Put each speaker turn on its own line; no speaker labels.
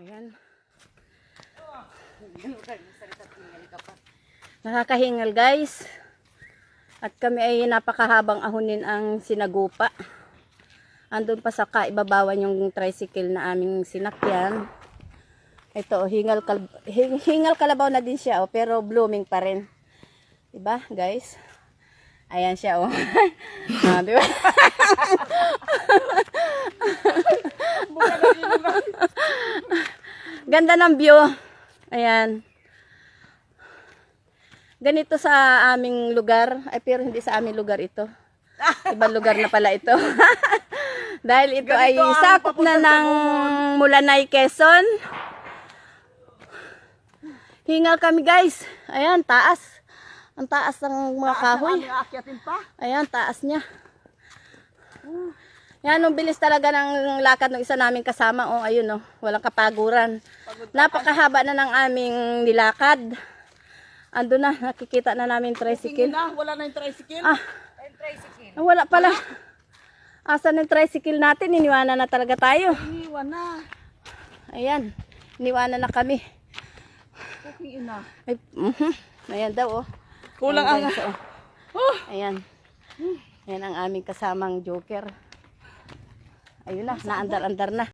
Ayan. Nakakahingal guys. At kami ay napakahabang ahonin ang sinagupa. Andun pa sa kaibabawan yung tricycle na aming sinakyan. Ito, hingal, kal hing- hingal kalabaw na din siya, oh, pero blooming pa rin. Diba, guys? Ayan siya, oh. ah, diba? Ganda ng view. Ayan. Ganito sa aming lugar. Ay, pero hindi sa aming lugar ito. Ibang lugar na pala ito. Dahil ito ay
Ganito ang
sakop na ng Mulanay, Quezon. Hingal kami guys. Ayan, taas. Ang taas ng mga kahoy.
Aakyatin pa.
Ayan, taas niya. Yan, ang bilis talaga ng lakad ng isa naming kasama. Oh, ayun oh, walang kapaguran. Napakahaba na ng aming nilakad. Ando na, nakikita na namin tricycle.
na, wala na yung tricycle.
Ah, ah, wala pala. Asan yung tricycle natin? Iniwanan na talaga tayo.
Iniwan na.
Ayan, iniwanan na kami.
Okay, ina.
Ay, mhm. Ayan daw oh.
Kulang ang...
oh.
Oh,
Ayan. Ayan ang aming kasamang joker. Ayun na, naandar-andar na.